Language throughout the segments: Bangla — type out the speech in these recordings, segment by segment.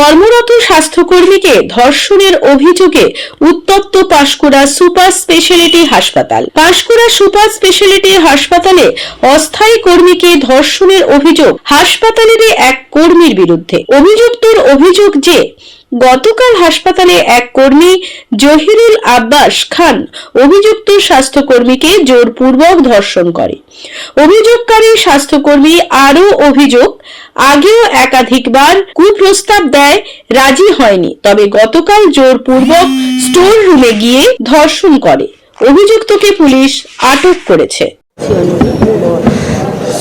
কর্মরত স্বাস্থ্যকর্মীকে ধর্ষণের অভিযোগে উত্তপ্ত পাঁশকুড়া সুপার স্পেশালিটি হাসপাতাল। পাঁশকুড়া সুপার স্পেশালিটি হাসপাতালে অস্থায়ী কর্মীকে ধর্ষণের অভিযোগ হাসপাতালের এক কর্মীর বিরুদ্ধে। অভিযুক্তর অভিযোগ যে গতকাল হাসপাতালে এক কর্মী, জহিরুল আব্বাস খান, অভিযুক্ত স্বাস্থ্যকর্মীকে জোরপূর্বক ধর্ষণ করে। অভিযোগকারী স্বাস্থ্যকর্মী আরও অভিযোগ, আগেও একাধিকবার কুপ্রস্তাব দেয়, রাজি হয়নি, তবে গতকাল জোরপূর্বক স্টোর রুমে গিয়ে ধর্ষণ করে। অভিযুক্তকে পুলিশ আটক করেছে।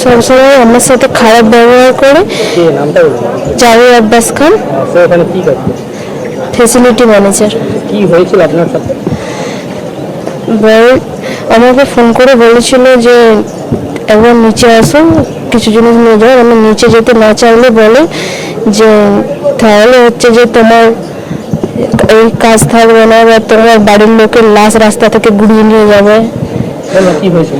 সবসময় আমার সাথে খারাপ ব্যবহার করে। কে নামটা আব্বাস খান। ফেসিলিটি ম্যানেজার কি হয়েছিল আপনার সাথে? আমাকে ফোন করে বলেছিল যে একবার নিচে আসো কিছু জিনিস নিয়ে যাও। আমি নিচে যেতে না চাইলে বলে যে তাহলে হচ্ছে যে তোমার এই কাজ থাকবে না বা তোমার বাড়ির লোকের লাশ রাস্তা থেকে গুড়িয়ে নিয়ে যাবে। কি হয়েছিল?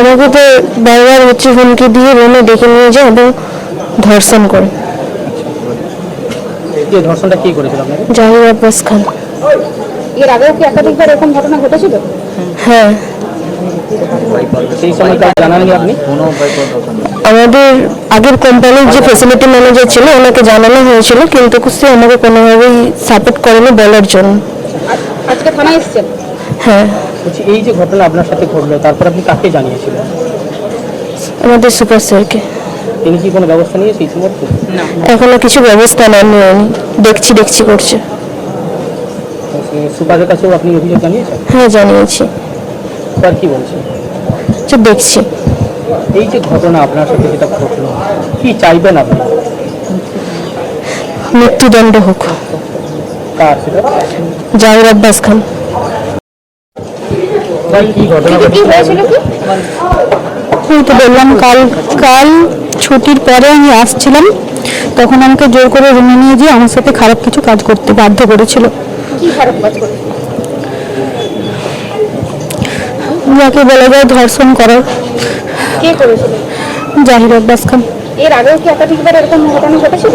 আমাকে তো বারবার হচ্ছে হুমকি দিয়ে রুমে ডেকে নিয়ে যায় এবং ধর্ষণ করে। ধর্ষণটা কি করেছিল আপনাকে? জাহির আব্বাস খান। এর আগেও কি একাধিকবার এরকম ঘটনা ঘটেছিল? হ্যাঁ। সেই সময় জানাননি আপনি? আমাদের আগের কোম্পানির যে ফ্যাসিলিটি ম্যানেজার ছিল ওনাকে জানানো হয়েছিল কিন্তু সে আমাকে কোনোভাবেই সাপোর্ট করেনি বলার জন্য। আজকে থানায় এসেছেন? হ্যাঁ। বলছি এই যে ঘটনা আপনার সাথে ঘটলো তারপর আপনি কাকে জানিয়েছিলেন? আমাদের সুপার স্যারকে। তিনি কি কোনো ব্যবস্থা নিয়েছে এই মুহূর্তে এখনও কিছু ব্যবস্থা নেন নেয়নি দেখছি দেখছি করছে। সুপারের কাছেও আপনি অভিযোগ জানিয়েছেন? হ্যাঁ জানিয়েছি। সুপার কি বলছে যে দেখছি। এই যে ঘটনা আপনার সাথে যেটা ঘটলো কি চাইবেন আপনি? মৃত্যুদণ্ড হোক। কার সেটা? জাহির আব্বাস খান ভাই কি ঘটনা কি ঘটেছিল হয়েছিল কি ওই তো বললাম কাল কাল ছুটির পরে আমি আসছিলাম। তখন আমাকে জোর করে রুমে নিয়ে গিয়ে আমার সাথে খারাপ কিছু কাজ করতে বাধ্য করেছিল। কি খারাপ কাজ করে যাকে বলা যায় ধর্ষণ করার। জাহির আব্বাস খান। এর আগেও কি একাধিকবার এরকম ঘটনা ঘটেছিল?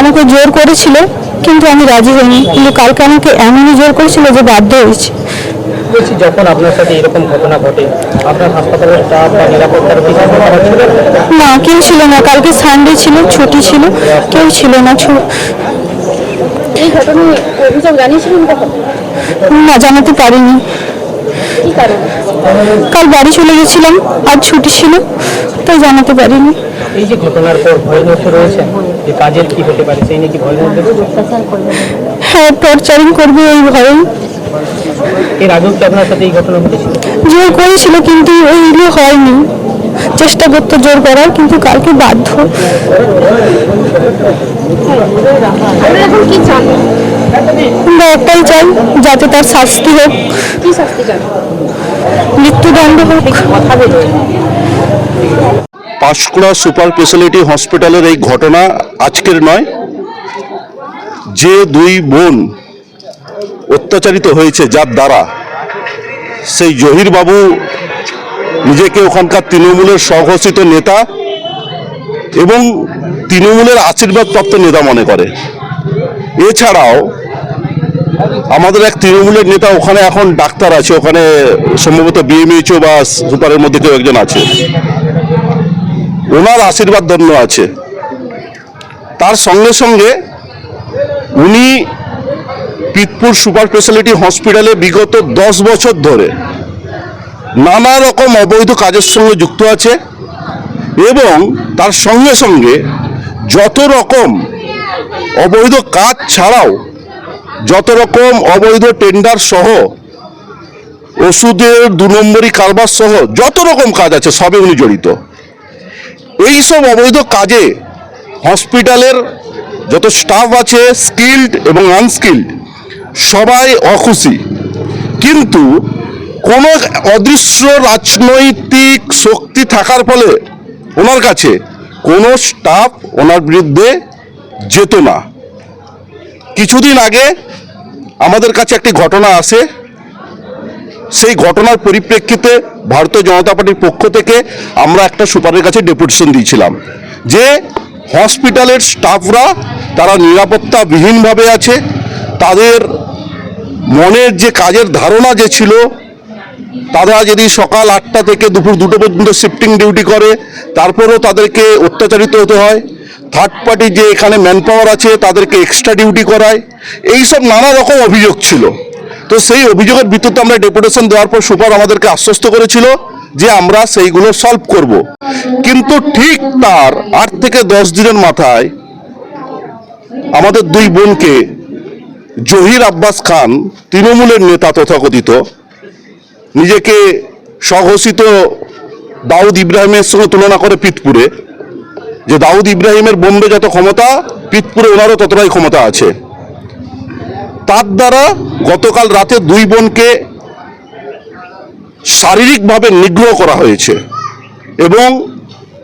আমাকে জোর করেছিল কিন্তু আমি রাজি হইনি। কিন্তু কালকে আমাকে এমনই জোর করেছিল যে বাধ্য হয়েছে। বলছি যখন আপনার সাথে এরকম ঘটনা ঘটে। আপনার হাসপাতালের স্টাফ বা নিরাপত্তার কি ছিল না কেউ ছিল না। কালকে সানডে ছিল ছুটি ছিল। কেউ ছিল না ছু- এই ঘটনায় অভিযোগ জানিয়েছিলেন কখন? না জানাতে পারিনি। কি কারণে? কাল বাড়ি চলে গেছিলাম আর ছুটি ছিল তাই জানাতে পারিনি। এই যে ঘটনার পর ভয়ের মধ্যে রয়েছেন যে কাজের কি হতে পারে সেই নিয়ে কি ভয়ের মধ্যে হ্যাঁ টর্চারিং করবে এই ভয়ে। এর আগেও কি আপনার সাথে এই ঘটনা ঘটেছিল? জোর করেছিল কিন্তু হয়নি। চেষ্টা করতে জোর করার কিন্তু কালকে বাধ্য। আমরা একটাই চাই যাতে তার শাস্তি হোক। কি শাস্তি চান মৃত্যুদণ্ড হোক। পাঁশকুড়া সুপার স্পেশালিটি হসপিটালের এই ঘটনা আজকের নয় যে দুই বোন অত্যাচারিত হয়েছে যার দ্বারা সেই জহির বাবু নিজেকে ওখানকার তৃণমূলের স্বঘোষিত নেতা এবং তৃণমূলের আশীর্বাদপ্রাপ্ত নেতা মনে করে। এছাড়াও আমাদের এক তৃণমূলের নেতা ওখানে এখন ডাক্তার আছে, ওখানে সম্ভবত বিএমএইচও বা সুপারের মধ্যে কেউ একজন আছে। ওনার আশীর্বাদ ধন্য আছে। তার সঙ্গে সঙ্গে উনি পিতপুর সুপার স্পেশালিটি হসপিটালে বিগত দশ বছর ধরে নানা রকম অবৈধ কাজের সঙ্গে যুক্ত আছে এবং তার সঙ্গে সঙ্গে যত রকম অবৈধ কাজ ছাড়াও যত রকম অবৈধ টেন্ডার সহ ওষুধের দু নম্বরই কারবার সহ যত রকম কাজ আছে সবে উনি জড়িত। এই সব অবৈধ কাজে হসপিটালের যত স্টাফ আছে স্কিল্ড এবং আনস্কিল্ড সবাই অখুশি। কিন্তু কোনো অদৃশ্য রাজনৈতিক শক্তি থাকার ফলে ওনার কাছে কোনো স্টাফ ওনার বিরুদ্ধে যেত না। কিছুদিন আগে আমাদের কাছে একটি ঘটনা আসে। সেই ঘটনার পরিপ্রেক্ষিতে ভারতীয় জনতা পার্টির পক্ষ থেকে আমরা একটা সুপারের কাছে ডেপুটেশন দিয়েছিলাম যে হসপিটালের স্টাফরা তারা নিরাপত্তাবিহীনভাবে আছে। তাদের মনের যে কাজের ধারণা যে ছিল, তারা যদি সকাল আটটা থেকে দুপুর দুটো পর্যন্ত শিফটিং ডিউটি করে, তারপরেও তাদেরকে অত্যাচারিত হতে হয়। থার্ড পার্টি যে এখানে ম্যান পাওয়ার আছে, তাদেরকে এক্সট্রা ডিউটি করায়। এই সব নানা রকম অভিযোগ ছিল। তো সেই অভিযোগের ভিত্তিতে আমরা ডেপুটেশন দেওয়ার পর সুপার আমাদেরকে আশ্বস্ত করেছিল যে আমরা সেইগুলো সলভ করব। কিন্তু ঠিক তার আট থেকে দশ দিনের মাথায় আমাদের দুই বোনকে জহির আব্বাস খান তৃণমূলের নেতা তথাকথিত। নিজেকে স্বঘোষিত দাউদ ইব্রাহিমের সঙ্গে তুলনা করে পিতপুরে যে দাউদ ইব্রাহিমের বোম্বে যত ক্ষমতা পিতপুরে ওনারও ততটাই ক্ষমতা আছে। তার দ্বারা গতকাল রাতে দুই বোনকে শারীরিকভাবে নিগ্রহ করা হয়েছে এবং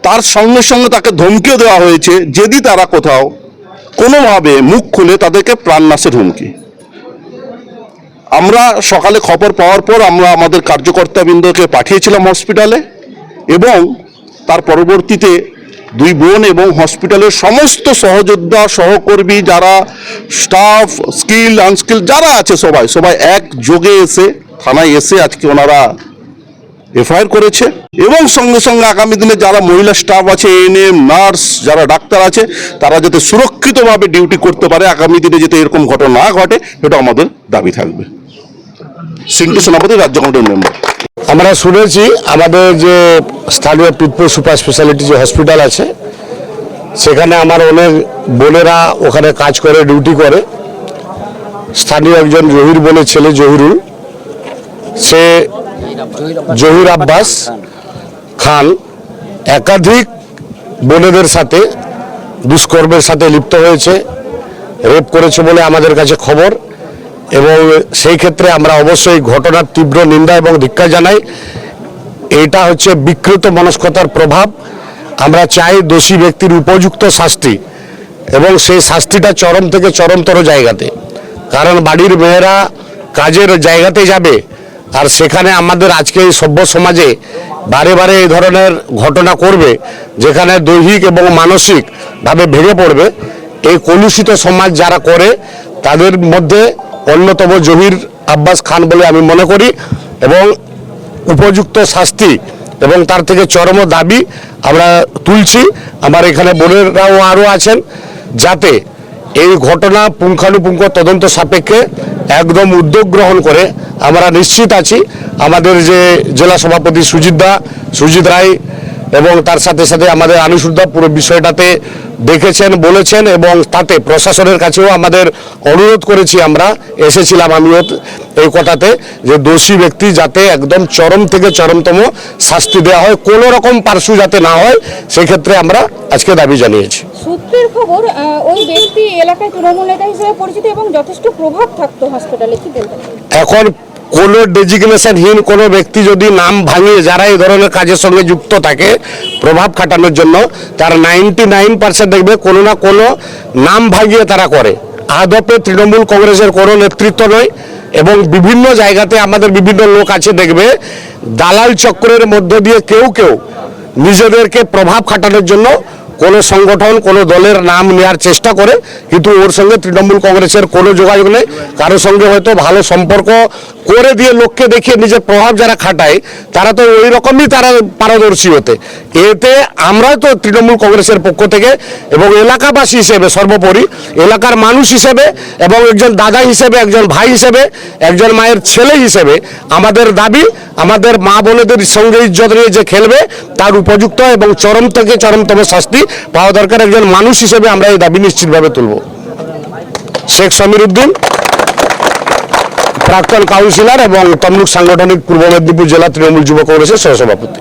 তার সঙ্গে সঙ্গে তাকে ধমকিও দেওয়া হয়েছে, যদি তারা কোথাও কোনোভাবে মুখ খুলে তাদেরকে প্রাণনাশের হুমকি। আমরা সকালে খবর পাওয়ার পর আমরা আমাদের কার্যকর্তাবৃন্দকে পাঠিয়েছিলাম হসপিটালে এবং তার পরবর্তীতে দুই বোন এবং হসপিটালের সমস্ত সহযোদ্ধা, সহকর্মী যারা স্টাফ স্কিল আনস্কিল যারা আছে সবাই সবাই একযোগে এসে থানায় এসে আজকে ওনারা এফআইআর করেছে এবং সঙ্গে সঙ্গে আগামী দিনে যারা মহিলা স্টাফ আছে এএনএম নার্স যারা ডাক্তার আছে, তারা যাতে সুরক্ষিতভাবে ডিউটি করতে পারে, আগামী দিনে যাতে এরকম ঘটনা না ঘটে এটা আমাদের দাবি থাকবে। সিন্টু সেনাপতি, রাজ্য কমিটির মেম্বার আমরা শুনেছি আমাদের যে স্থানীয় পিতপুর সুপার স্পেশালিটি যে হসপিটাল আছে, সেখানে আমার অনেক বোনেরা ওখানে কাজ করে ডিউটি করে। স্থানীয় একজন জহির বলে ছেলে জহিরুল, সে জহির আব্বাস খান একাধিক বোনেদের সাথে, দুষ্কর্মের সাথে লিপ্ত হয়েছে, রেপ করেছে বলে আমাদের কাছে খবর, এবং সেই ক্ষেত্রে আমরা অবশ্যই ঘটনার তীব্র নিন্দা এবং ধিক্ষা জানাই। এটা হচ্ছে বিকৃত মনস্কতার প্রভাব। আমরা চাই দোষী ব্যক্তির উপযুক্ত শাস্তি, এবং সেই শাস্তিটা চরম থেকে চরমতর জায়গাতে। কারণ বাড়ির মেয়েরা কাজের জায়গাতে যাবে আর সেখানে আমাদের আজকে এই সভ্য সমাজে বারে বারে এই ধরনের ঘটনা করবে, যেখানে দৈহিক এবং মানসিকভাবে ভেঙে পড়বে। এই কলুষিত সমাজ যারা করে, তাদের মধ্যে অন্যতম জহির আব্বাস খান বলে আমি মনে করি এবং উপযুক্ত শাস্তি এবং তার থেকে চরম দাবি আমরা তুলছি। আমার এখানে বোনেরাও আরও আছেন, যাতে এই ঘটনা পুঙ্খানুপুঙ্খ তদন্ত সাপেক্ষে একদম উদ্যোগ গ্রহণ করে আমরা নিশ্চিত আছি। আমাদের যে জেলা সভাপতি সুজিত দা, সুজিত রায় এবং তার সাথে সাথে আমাদের আনুসুদ্ধা পুরো বিষয়টাতে দেখেছেন বলেছেন এবং তাতে প্রশাসনের কাছেও আমাদের অনুরোধ করেছি আমরা এসেছিলাম আমিও এই কথাতে যে দোষী ব্যক্তি যাতে একদম চরম থেকে চরমতম শাস্তি দেওয়া হয় কোনো রকম পার্শ্ব যাতে না হয় সেক্ষেত্রে আমরা আজকে দাবি জানিয়েছি। সূত্রের খবর ওই ব্যক্তি এলাকায় তৃণমূল নেতা হিসেবে পরিচিত এবং যথেষ্ট প্রভাব থাকতো হসপিটালে কি এখন কোনো ডেজিগনেশনহীন কোনো ব্যক্তি যদি নাম ভাঙিয়ে যারা এই ধরনের কাজের সঙ্গে যুক্ত থাকে, প্রভাব খাটানোর জন্য, তার নাইনটি নাইন পার্সেন্ট দেখবে কোনো না কোনো নাম ভাঙিয়ে তারা করে। আদপে তৃণমূল কংগ্রেসের কোনো নেতৃত্ব নয় এবং বিভিন্ন জায়গাতে আমাদের বিভিন্ন লোক আছে, দেখবে দালাল চক্রের মধ্য দিয়ে কেউ কেউ নিজেদেরকে প্রভাব খাটানোর জন্য কোনো সংগঠন, কোনো দলের নাম নেওয়ার চেষ্টা করে, কিন্তু ওর সঙ্গে তৃণমূল কংগ্রেসের কোনো যোগাযোগ নেই। কারোর সঙ্গে হয়তো ভালো সম্পর্ক করে দিয়ে লোককে দেখিয়ে নিজের প্রভাব যারা খাটায়, তারা তো ওই রকমই তারা পারদর্শী হতে। এতে আমরা তো তৃণমূল কংগ্রেসের পক্ষ থেকে এবং এলাকাবাসী হিসেবে সর্বোপরি, এলাকার মানুষ হিসেবে এবং একজন দাদা হিসেবে, একজন ভাই হিসেবে, একজন মায়ের ছেলে হিসেবে আমাদের দাবি, আমাদের মা বোনেদের সঙ্গে ইজ্জত নিয়ে যে খেলবে, তার উপযুক্ত এবং চরম থেকে চরমতম শাস্তি পাওয়া দরকার একজন মানুষ হিসেবে আমরা এই দাবি নিশ্চিতভাবে তুলব। শেখ সমীর উদ্দিন প্রাক্তন কাউন্সিলর এবং তমলুক সাংগঠনিক পূর্ব মেদিনীপুর জেলা তৃণমূল যুব কংগ্রেসের সহসভাপতি।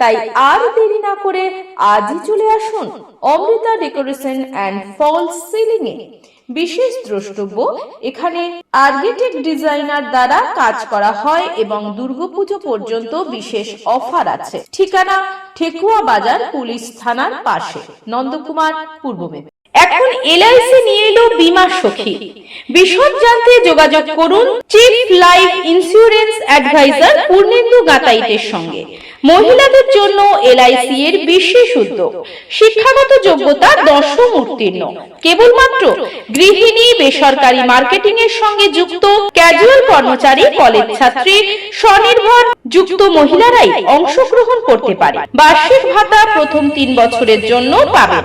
তাই আর দেরি না করে আজই চলে আসুন Amrita decoration and fall ceiling এ। বিশেষ দ্রষ্টব্য, এখানে আর্কিটেক্ট ডিজাইনার দ্বারা কাজ করা হয় এবং দুর্গাপুজো পর্যন্ত বিশেষ অফার আছে। ঠিকানা ঠেকুয়া বাজার পুলিশ থানার পাশে, নন্দকুমার, পূর্ব এখন এলআইসি নিয়ে এলো বীমা সখী। বিশদ জানতে যোগাযোগ করুন chief life insurance advisor Purnendu গাতাইতের সঙ্গে। মহিলাদের জন্য এলআইসি এর বিশেষ উদ্যোগ। শিক্ষাগত যোগ্যতা দশম উত্তীর্ণ কেবলমাত্র গৃহিণী, বেসরকারি মার্কেটিং এর সঙ্গে যুক্ত ক্যাজুয়াল কর্মচারী, কলেজ ছাত্রী, স্বনির্ভর যুক্ত মহিলারাই অংশগ্রহণ করতে পারে। বার্ষিক ভাতা প্রথম তিন বছরের জন্য পাবেন।